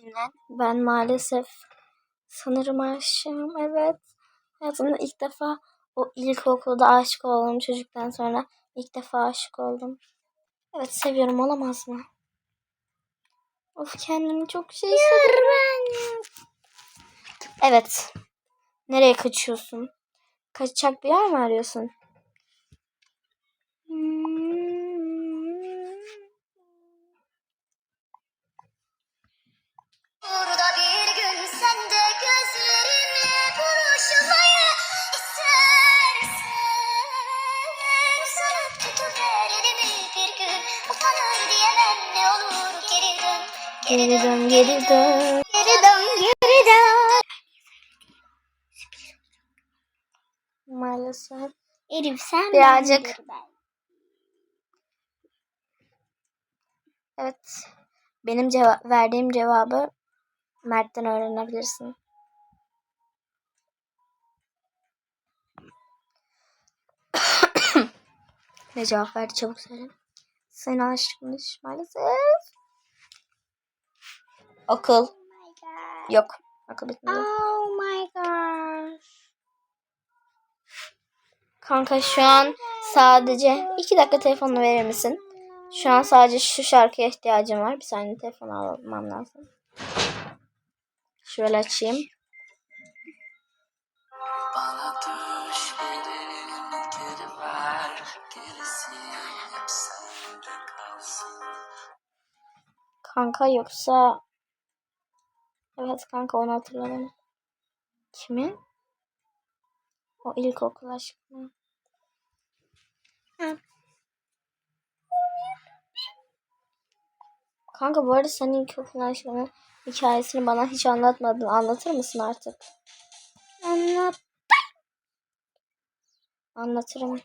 dinlen. Ben maalesef sanırım aşığım. Evet. Hayatımda ilk defa o ilkokulda aşık olduğum çocuktan sonra ilk defa aşık oldum. Evet seviyorum olamaz mı? Of kendimi çok şey hissediyorum. Evet. Nereye kaçıyorsun? Kaçacak bir yer mi arıyorsun? Geri dön, geri dön. Geri dön geri dön Maalesef. Elif sen Birazcık. Evet. Benim cevap verdiğim cevabı Mert'ten öğrenebilirsin. ne cevap verdi çabuk söyle. Seni aşıkmış maalesef. Okul. Oh my god. Yok. Okul bitmedi. Oh my god. Kanka şu an sadece iki dakika telefonunu verir misin? Şu an sadece şu şarkıya ihtiyacım var. Bir saniye telefon almam lazım. Şöyle açayım. Bana düşlerin geri ver Gerisi hep sende kalsın Kanka yoksa... Evet kanka onu hatırladım. Kimi? O ilkokul aşkı mı? Hı. Kanka bu arada senin ilkokul aşkının hikayesini bana hiç anlatmadın. Anlatır mısın artık? Anlat. Anlatırım.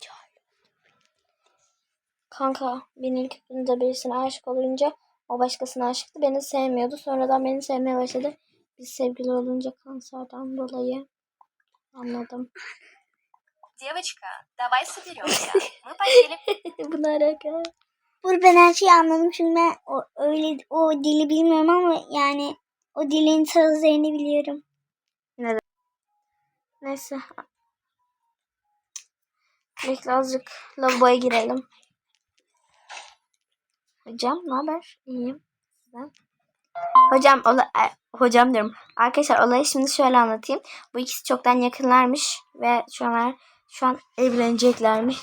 Kanka ben ilkokulda birisine aşık olunca o başkasına aşıktı. Beni sevmiyordu. Sonradan beni sevmeye başladı. Biz sevgili olunca kanserden dolayı anladım. Девочка, давай соберемся. Мы поделим Bu ne alaka? Dur ben her şeyi anladım şimdi ben o, öyle o dili bilmiyorum ama yani o dilin sözlerini biliyorum. Neyse. Bekle azıcık lavaboya girelim. Hocam ne haber? İyiyim. Sizden? Hocam ola, e, hocam diyorum. Arkadaşlar olayı şimdi şöyle anlatayım. Bu ikisi çoktan yakınlarmış ve şu an şu an evleneceklermiş.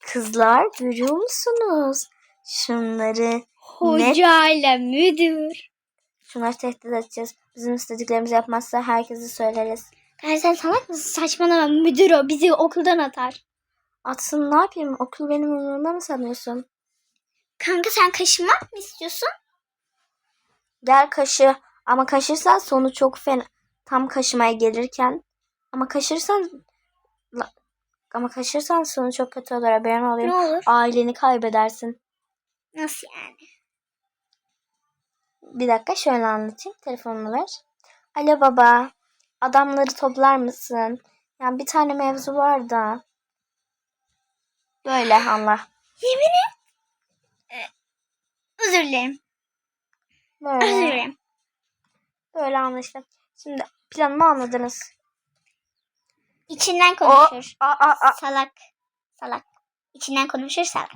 Kızlar görüyor musunuz? Şunları Hocayla müdür. şunları tehdit edeceğiz. Bizim istediklerimizi yapmazsa herkese söyleriz. Ya sen salak mısın? Saçmalama müdür o. Bizi okuldan atar. Atsın ne yapayım? Okul benim umurumda mı sanıyorsun? Kanka sen kaşınmak mı istiyorsun? Gel kaşı. Ama kaşırsan sonu çok fena. Tam kaşımaya gelirken. Ama kaşırsan ama kaşırsan sonu çok kötü olur. Haberin Ne olayım. olur? Aileni kaybedersin. Nasıl yani? Bir dakika şöyle anlatayım. Telefonunu ver. Alo baba. Adamları toplar mısın? Yani bir tane mevzu var da. Böyle anla. Yemin et. Özür dilerim. Özür Böyle. dilerim. Böyle anlaştık. Şimdi planımı anladınız. İçinden O, konuşur. a, a, a. Salak. Salak. İçinden konuşur salak.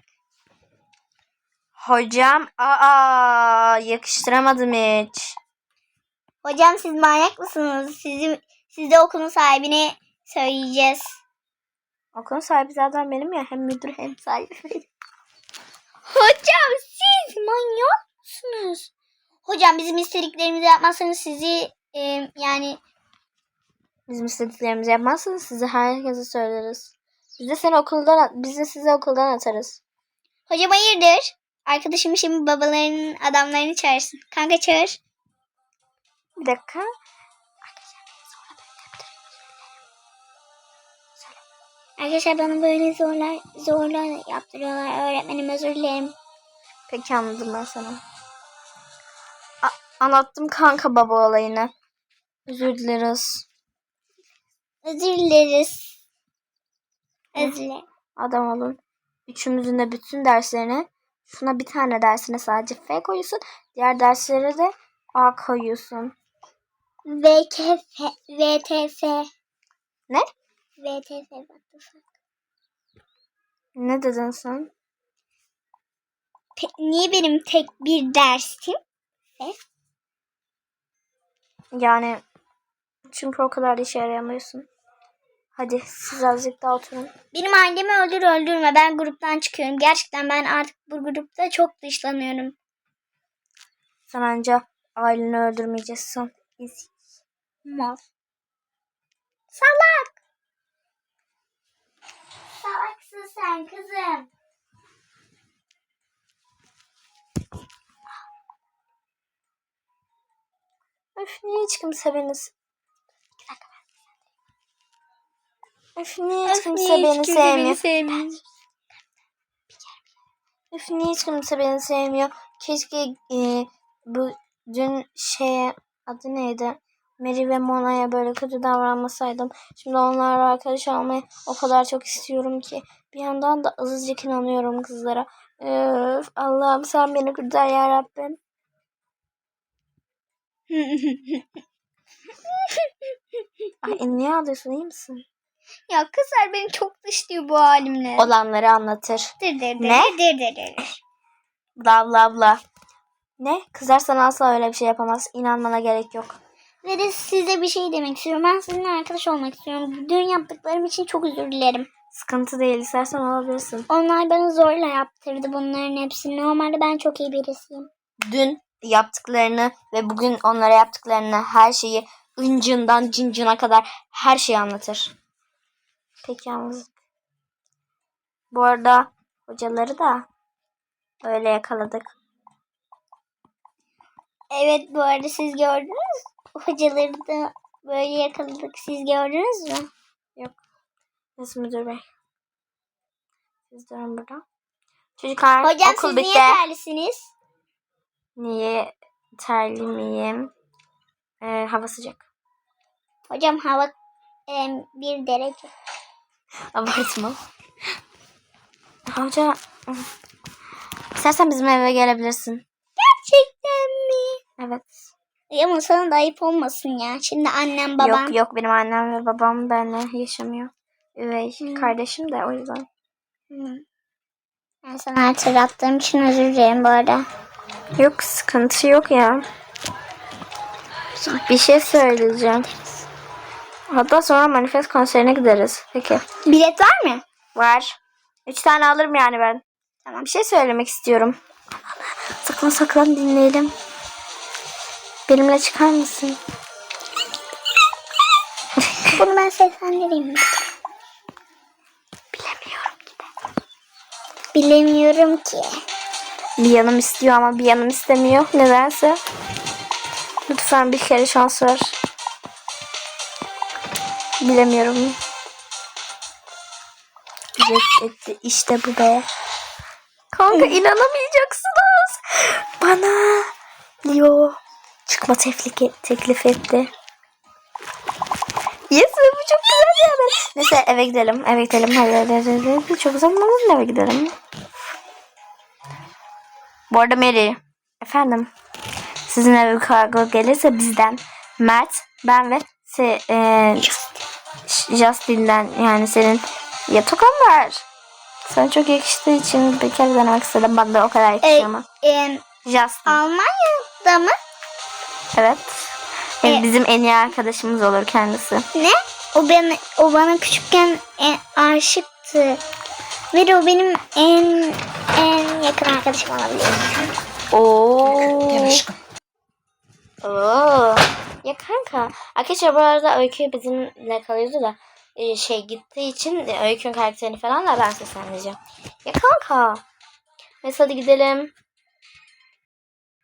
Hocam aa yakıştıramadım hiç. Hocam siz manyak mısınız? Sizi, siz de okulun sahibine söyleyeceğiz. Okulun sahibi zaten benim ya. Hem müdür hem sahibi. Hocam siz manyak mısınız? Hocam bizim istediklerimizi yapmazsanız sizi e, yani Bizim istediklerimizi yapmazsanız size herkese söyleriz. Biz de seni okuldan biz de sizi okuldan atarız. hocam hayırdır? Arkadaşım şimdi babalarının adamlarını çağırsın. Kanka çağır. Bir dakika. Arkadaşlar bana böyle zorla zorla yaptırıyorlar. Öğretmenim özür dilerim. Peki anladım ben sana. A- anlattım kanka baba olayını. Özür dileriz. Özür dileriz. Özür dilerim. Adam olun. Üçümüzün de bütün derslerini Şuna bir tane dersine sadece F koyuyorsun. Diğer derslere de A koyuyorsun. VKF, VTF. Ne? VTF. what the fuck? Ne dedin sen? Pe- niye benim tek bir dersim? Yani çünkü o kadar da işe yarayamıyorsun. Hadi siz azıcık daha oturun. Benim ailemi öldür öldürme. Ben gruptan çıkıyorum. Gerçekten ben artık bu grupta çok dışlanıyorum. Sen anca aileni öldürmeyeceksin. Mal. Salak. Sen kızım. Öf niye hiç kimse beni... Öf niye hiç kimse beni sevmiyor. sevmiyor. Öf niye hiç kimse beni sevmiyor. Keşke e, bu dün şeye adı neydi? Mary ve Mona'ya böyle kötü davranmasaydım. Şimdi onlarla arkadaş olmayı o kadar çok istiyorum ki. Bir yandan da azıcık inanıyorum kızlara. Öf, Allah'ım sen beni kurtar ya Rabbim. Ay niye ağlıyorsun iyi misin? ya kızlar beni çok dışlıyor bu halimle. Olanları anlatır. Dır dır dır Ne? dır dır dır. Bla bla bla. Ne? Kızlar sana asla öyle bir şey yapamaz. İnanmana gerek yok. Ve de size bir şey demek istiyorum. Ben sizinle arkadaş olmak istiyorum. Dün yaptıklarım için çok özür dilerim. Sıkıntı değil. İstersen olabilirsin. Onlar bana zorla yaptırdı bunların hepsini. Normalde ben çok iyi birisiyim. Dün yaptıklarını ve bugün onlara yaptıklarını her şeyi ıncından cincına kadar her şeyi anlatır. Peki yalnız. Bu arada hocaları da öyle yakaladık. Evet bu arada siz gördünüz mü? Hocaları da böyle yakaladık. Siz gördünüz mü? Nasıl müdür bey? Siz durun burada. Çocuklar Hocam okul siz bitti. niye terlisiniz? Niye terli miyim? Ee, hava sıcak. Hocam hava em, bir derece. Abartma. Hoca istersen bizim eve gelebilirsin. Gerçekten mi? Evet. Ama sana da ayıp olmasın ya. Şimdi annem babam. Yok yok benim annem ve babam benimle yaşamıyor. Üvey Hmm. kardeşim de o yüzden. Hı. Ben sana hatırlattığım için özür dilerim bu arada. Yok sıkıntı yok ya. Bir şey söyleyeceğim. Hatta sonra manifest konserine gideriz. Peki. Bilet var mı? Var. Üç tane alırım yani ben. Tamam. Bir şey söylemek istiyorum. Saklan saklan dinleyelim. Benimle çıkar mısın? Bunu ben seslendireyim mi? Bilemiyorum ki. Bilemiyorum ki. Bir yanım istiyor ama bir yanım istemiyor. Nedense. Lütfen bir kere şans ver. Bilemiyorum. Reddetti. İşte bu be. Kanka inanamayacaksınız. Bana Leo çıkma teklif, teklif etti. Yes be, bu çok güzel bir haber. Neyse eve gidelim. Eve gidelim. Hadi hadi hadi. Çok zamanımız eve gidelim. Bu arada Mary. Efendim. Sizin eve kargo gelirse bizden Mert, ben ve se, e, Justin'den yani senin ya tokan var. Sen çok yakıştığı için bir kere denemek istedim. Ben de o kadar yakışıyor E, ama. em, Justin. Almanya'da mı? Evet. Yani E- bizim en iyi arkadaşımız olur kendisi. Ne? O bana, o bana küçükken e, aşıktı. Ve o benim en en yakın arkadaşım olabilir. Oo. Oo. Ya kanka. Arkadaşlar bu arada Öykü bizimle kalıyordu da e, şey gittiği için e, Öykü'nün karakterini falan da ben seslendireceğim. Ya kanka. Neyse hadi gidelim.